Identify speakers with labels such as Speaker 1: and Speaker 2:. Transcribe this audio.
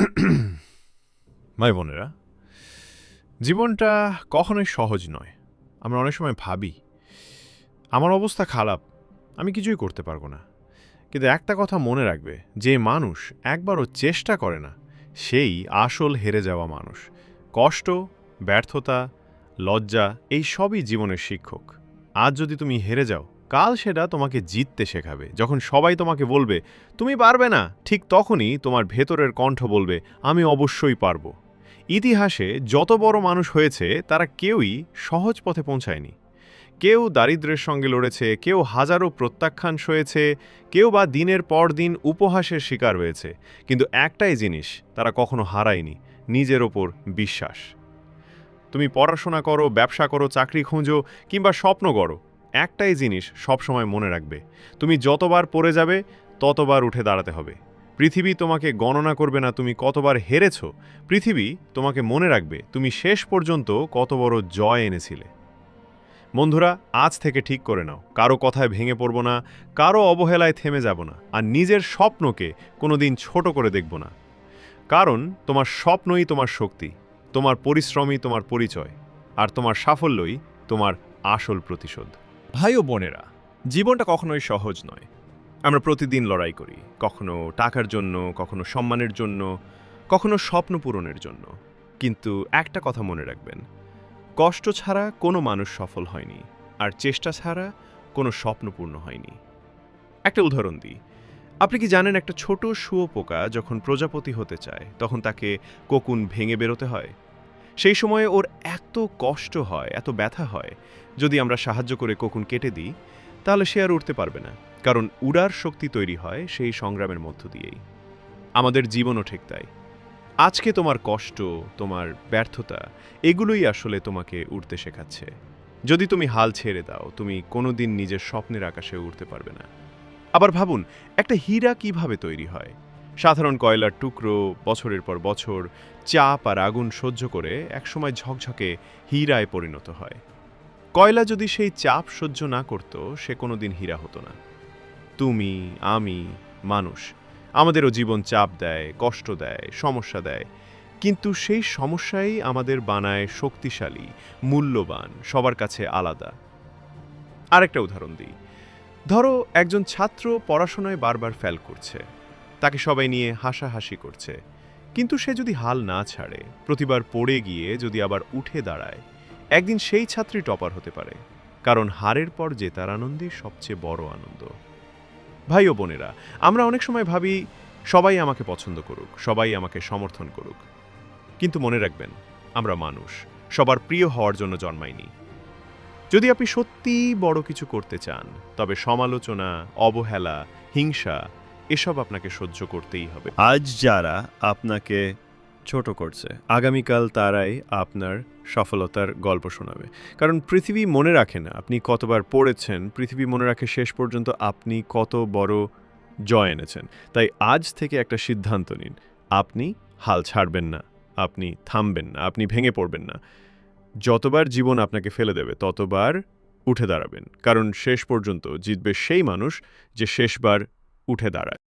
Speaker 1: ভাই বোনেরা, জীবনটা কখনোই সহজ নয়। আমরা অনেক সময় ভাবি, আমার অবস্থা খারাপ, আমি কিছুই করতে পারব না। কিন্তু একটা কথা মনে রাখবে, যে মানুষ একবারও চেষ্টা করে না, সেই আসল হেরে যাওয়া মানুষ। কষ্ট, ব্যর্থতা, লজ্জা, এই সবই জীবনের শিক্ষক। আজ যদি তুমি হেরে যাও কাল সেটা তোমাকে জিততে শেখাবে। যখন সবাই তোমাকে বলবে, তুমি পারবে না, ঠিক তখনই তোমার ভেতরের কণ্ঠ বলবে, আমি অবশ্যই পারব। ইতিহাসে যত বড় মানুষ হয়েছে, তারা কেউই সহজ পথে পৌঁছায়নি। কেউ দারিদ্র্যের সঙ্গে লড়েছে, কেউ হাজারো প্রত্যাখ্যান সয়েছে কেউ বা দিনের পর দিন উপহাসের শিকার হয়েছে। কিন্তু একটাই জিনিস তারা কখনো হারায়নি, নিজের ওপর বিশ্বাস। তুমি পড়াশোনা করো, ব্যবসা করো, চাকরি খুঁজো, কিংবা স্বপ্ন করো একটাই জিনিস সবসময় মনে রাখবে, তুমি যতবার পড়ে যাবে, ততবার উঠে দাঁড়াতে হবে। পৃথিবী তোমাকে গণনা করবে না তুমি কতবার হেরেছ, পৃথিবী তোমাকে মনে রাখবে তুমি শেষ পর্যন্ত কত বড় জয় এনেছিলে। বন্ধুরা, আজ থেকে ঠিক করে নাও, কারও কথায় ভেঙে পড়ব না, কারও অবহেলায় থেমে যাব না, আর নিজের স্বপ্নকে কোনোদিন ছোট করে দেখব না। কারণ তোমার স্বপ্নই তোমার শক্তি, তোমার পরিশ্রমই তোমার পরিচয়, আর তোমার সাফল্যই তোমার আসল প্রতিশোধ। ভাই ও বোনেরা, জীবনটা কখনোই সহজ নয়। আমরা প্রতিদিন লড়াই করি, কখনো টাকার জন্য, কখনো সম্মানের জন্য, কখনো স্বপ্ন পূরণের জন্য। কিন্তু একটা কথা মনে রাখবেন, কষ্ট ছাড়া কোনো মানুষ সফল হয়নি, আর চেষ্টা ছাড়া কোনো স্বপ্ন পূর্ণ হয়নি। একটা উদাহরণ দিই, আপনি কি জানেন একটা ছোট শুয়োপোকা যখন প্রজাপতি হতে চায়, তখন তাকে কোকুন ভেঙে বেরোতে হয়? সেই সময়ে ওর এত কষ্ট হয়, এত ব্যথা হয়, যদি আমরা সাহায্য করে কোকুন কেটে দিই, তাহলে সে আর উঠতে পারবে না, কারণ উড়ার শক্তি তৈরি হয় সেই সংগ্রামের মধ্য দিয়েই। আমাদের জীবনও ঠিক তাই। আজকে তোমার কষ্ট, তোমার ব্যর্থতা, এগুলোই আসলে তোমাকে উঠতে শেখাচ্ছে। যদি তুমি হাল ছেড়ে দাও, তুমি কোনোদিন নিজের স্বপ্নের আকাশে উঠতে পারবে না। আবার ভাবুন, একটা হীরা কীভাবে তৈরি হয়? সাধারণ কয়লার টুকরো, বছরের পর বছর, চাপ আর আগুন সহ্য করে একসময় ঝকঝকে হীরায় পরিণত হয়। কয়লা যদি সেই চাপ সহ্য না করত, সে কোনোদিন হীরা হতো না। তুমি, আমি, মানুষ, আমাদেরও জীবন চাপ দেয়, কষ্ট দেয়, সমস্যা দেয়। কিন্তু সেই সমস্যাই আমাদের বানায় শক্তিশালী, মূল্যবান, সবার কাছে আলাদা। আরেকটা উদাহরণ দিই। ধরো, একজন ছাত্র পড়াশোনায় বারবার ফেল করছে। তাকে সবাই নিয়ে হাসাহাসি করছে। কিন্তু সে যদি হাল না ছাড়ে, প্রতিবার পড়ে গিয়ে যদি আবার উঠে দাঁড়ায়, একদিন সেই ছাত্রী টপার হতে পারে, কারণ হারের পর জেতার আনন্দই সবচেয়ে বড় আনন্দ। ভাই ও বোনেরা, আমরা অনেক সময় ভাবি, সবাই আমাকে পছন্দ করুক, সবাই আমাকে সমর্থন করুক। কিন্তু মনে রাখবেন, আমরা মানুষ, সবার প্রিয় হওয়ার জন্য জন্মাইনি। যদি আপনি সত্যিই বড় কিছু করতে চান, তবে সমালোচনা, অবহেলা, হিংসা এসব আপনাকে সহ্য করতেই হবে।
Speaker 2: আজ যারা আপনাকে ছোট করছে,
Speaker 1: আগামীকাল তারাই আপনার সফলতার গল্প শোনাবে। কারণ পৃথিবী মনে রাখে না, আপনি কতবার পড়েছেন, পৃথিবী মনে রাখে শেষ পর্যন্ত আপনি কত বড় জয় এনেছেন। তাই আজ থেকে একটা সিদ্ধান্ত নিন, আপনি হাল ছাড়বেন না, আপনি থামবেন না, আপনি ভেঙে পড়বেন না। যতবার জীবন আপনাকে ফেলে দেবে, ততবার উঠে দাঁড়াবেন। কারণ শেষ পর্যন্ত জিতবে সেই মানুষ যে শেষবার উঠে দাঁড়ায়।